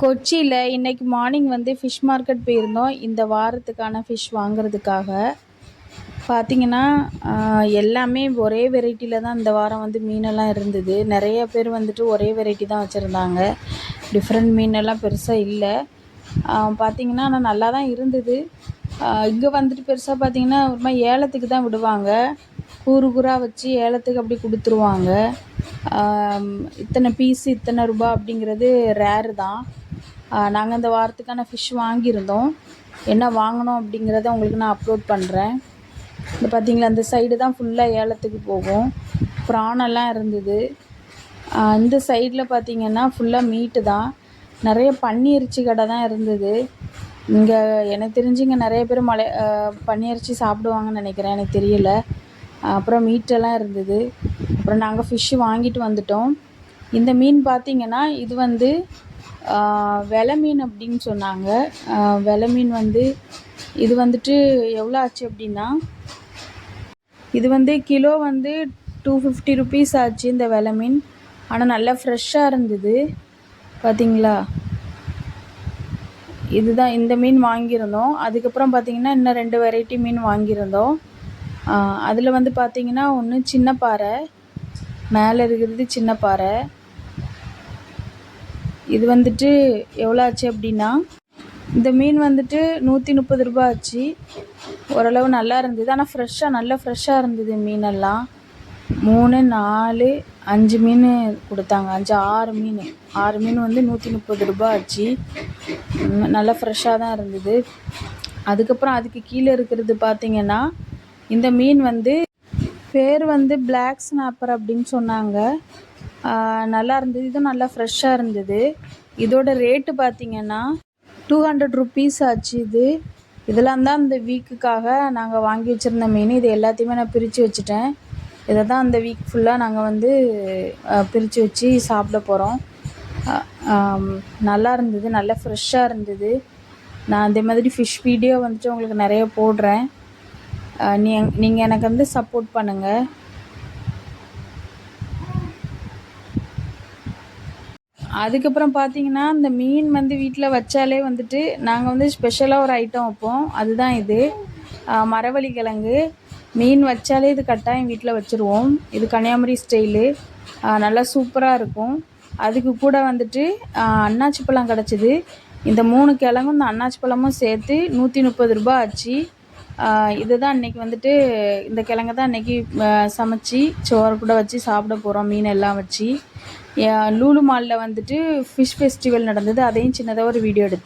கொச்சியில் இன்னைக்கு மார்னிங் வந்து ஃபிஷ் மார்க்கெட் போயிருந்தோம். இந்த வாரத்துக்கான ஃபிஷ் வாங்குறதுக்காக. பார்த்தீங்கன்னா எல்லாமே ஒரே வெரைட்டியில் தான் இந்த வாரம் வந்து மீனெல்லாம் இருந்தது. நிறைய பேர் வந்துட்டு ஒரே வெரைட்டி தான் வச்சுருந்தாங்க. டிஃப்ரெண்ட் மீனெல்லாம் பெருசாக இல்லை. பார்த்திங்கன்னா ஆனால் நல்லா தான் இருந்தது. இங்கே வந்துட்டு பெருசாக பார்த்தீங்கன்னா ஒரு மாதிரி ஏலத்துக்கு தான் விடுவாங்க. கூறு கூறாக வச்சு ஏலத்துக்கு அப்படி கொடுத்துருவாங்க. இத்தனை பீஸ் இத்தனை ரூபா அப்படிங்கிறது ரேரு தான். நாங்கள் இந்த வாரத்துக்கான ஃபிஷ் வாங்கியிருந்தோம். என்ன வாங்கினோம் அப்படிங்கிறத உங்களுக்கு நான் அப்லோட் பண்ணுறேன் இந்த பார்த்தீங்களா அந்த சைடு தான் ஃபுல்லாக ஏலத்துக்கு போகும். ப்ரானெல்லாம் இருந்தது. இந்த சைடில் பார்த்தீங்கன்னா ஃபுல்லாக மீட்டு தான். நிறைய பன்னியரிச்சி கடை தான் இருந்தது. இங்கே எனக்கு தெரிஞ்சு இங்கே நிறைய பேர் மலை பன்னியரிச்சி பன்னி சாப்பிடுவாங்கன்னு நினைக்கிறேன். எனக்கு தெரியல. அப்புறம் மீட்டெல்லாம் இருந்தது. அப்புறம் நாங்கள் ஃபிஷ்ஷு வாங்கிட்டு வந்துட்டோம். இந்த மீன் பார்த்தீங்கன்னா இது வந்து வெலை மீன் அப்படின்னு சொன்னாங்க. ஆஹ் வெலை மீன் வந்து இது வந்துட்டு எவ்வளோ ஆச்சு அப்படின்னா இது வந்து கிலோ வந்து டூ ஃபிஃப்டி ருபீஸ் ஆச்சு இந்த வில மீன். ஆனால் நல்லா ஃப்ரெஷ்ஷாக இருந்தது. பார்த்தீங்களா இதுதான் இந்த மீன் வாங்கியிருந்தோம். அதுக்கப்புறம் பார்த்தீங்கன்னா இன்னும் ரெண்டு வெரைட்டி மீன் வாங்கியிருந்தோம். அதில் வந்து பார்த்தீங்கன்னா ஒன்று சின்ன பாறை மேலே இருக்கிறது சின்ன பாறை. இது வந்துட்டு எவ்வளோ ஆச்சு அப்படின்னா இந்த மீன் வந்துட்டு நூற்றி முப்பது ரூபா ஆச்சு ஓரளவு நல்லா இருந்தது. ஆனால் ஃப்ரெஷ்ஷாக நல்லா ஃப்ரெஷ்ஷாக இருந்தது மீனெல்லாம். மூணு நாலு அஞ்சு மீன் கொடுத்தாங்க. அஞ்சு ஆறு மீன். ஆறு மீன் வந்து நூற்றி முப்பது ரூபா ஆச்சு நல்லா ஃப்ரெஷ்ஷாக தான் இருந்தது. அதுக்கப்புறம் அதுக்கு கீழே இருக்கிறது பார்த்தீங்கன்னா இந்த மீன் வந்து பேர் வந்து பிளாக் ஸ்னாப்பர் அப்படின்னு சொன்னாங்க. நல்லா இருந்தது. இதுவும் நல்லா ஃப்ரெஷ்ஷாக இருந்தது. இதோட ரேட்டு பார்த்தீங்கன்னா டூ ஹண்ட்ரட் ருபீஸ் ஆச்சு இது. இதெல்லாம் தான் இந்த வீக்குக்காக நாங்கள் வாங்கி வச்சுருந்த மீன். இது எல்லாத்தையுமே நான் பிரித்து வச்சுட்டேன். இதை தான் அந்த வீக் ஃபுல்லாக நாங்கள் வந்து பிரித்து வச்சு சாப்பிட போகிறோம் நல்லா இருந்தது. நல்லா ஃப்ரெஷ்ஷாக இருந்தது. நான் அதே மாதிரி ஃபிஷ் வீடியோ வந்துட்டு உங்களுக்கு நிறைய போடுறேன். நீ நீங்கள் எனக்கு வந்து சப்போர்ட் பண்ணுங்கள் அதுக்கப்புறம் பார்த்தீங்கன்னா இந்த மீன் வந்து வீட்டில் வச்சாலே வந்துட்டு நாங்கள் வந்து ஸ்பெஷலாக ஒரு ஐட்டம் வைப்போம். அதுதான் இது. மரவள்ளி கிழங்கு. மீன் வச்சாலே இது கட்டாயம் வீட்டில் வச்சுருவோம். இது கன்னியாகுமரி ஸ்டைலு நல்லா சூப்பராக இருக்கும். அதுக்கு கூட வந்துட்டு அன்னாச்சி பழம் கிடச்சிது. இந்த மூணு கிழங்கும் இந்த அன்னாச்சி பழமும் சேர்த்து நூற்றி முப்பது ரூபா ஆச்சு. இதுதான் இன்னைக்கு வந்துட்டு இந்த கிழங்க தான் இன்னைக்கு சமைச்சி சோறு கூட வச்சு சாப்பிட போகிறோம் மீன் எல்லாம் வச்சு. லூலு மாலில் வந்துட்டு ஃபிஷ் ஃபெஸ்டிவல் நடந்தது அதையும் சின்னதாக ஒரு வீடியோ எடுத்தேன்.